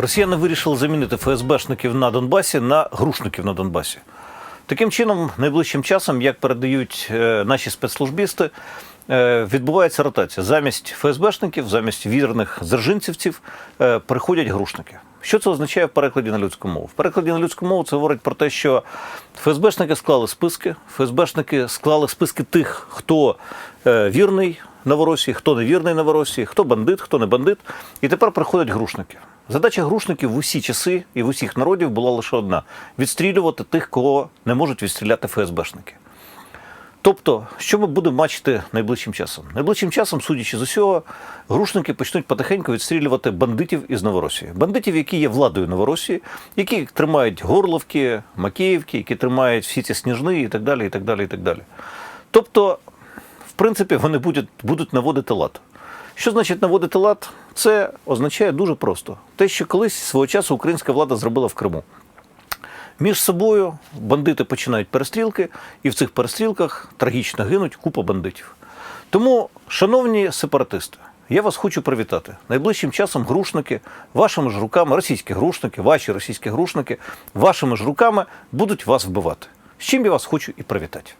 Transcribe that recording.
Росіяни вирішили замінити ФСБшників на Донбасі на грушників на Донбасі. Таким чином, найближчим часом, як передають е, наші спецслужбісти, е, відбувається ротація. Замість ФСБшників, замість вірних зержинцівців е, приходять грушники. Що це означає в перекладі на людську мову? В перекладі на людську мову це говорить про те, що ФСБшники склали списки, ФСБшники склали списки тих, хто е, вірний Новоросії, хто не вірний Новоросії, хто бандит, хто не бандит. І тепер приходять грушники. Задача грушників в усі часи і в усіх народів була лише одна: відстрілювати тих, кого не можуть відстріляти ФСБшники. Тобто, що ми будемо бачити найближчим часом? Найближчим часом, судячи з усього, грушники почнуть потихеньку відстрілювати бандитів із Новоросії. Бандитів, які є владою Новоросії, які тримають Горловки, Макіївки, які тримають всі ці сніжни і так далі. і так далі, і так далі. Тобто, в принципі, вони будуть, будуть наводити лад. Що значить наводити лад? Це означає дуже просто. Те, що колись свого часу українська влада зробила в Криму. Між собою бандити починають перестрілки, і в цих перестрілках трагічно гинуть купа бандитів. Тому, шановні сепаратисти, я вас хочу привітати. Найближчим часом грушники, вашими ж руками, російські грушники, ваші російські грушники, вашими ж руками будуть вас вбивати. З чим я вас хочу і привітати.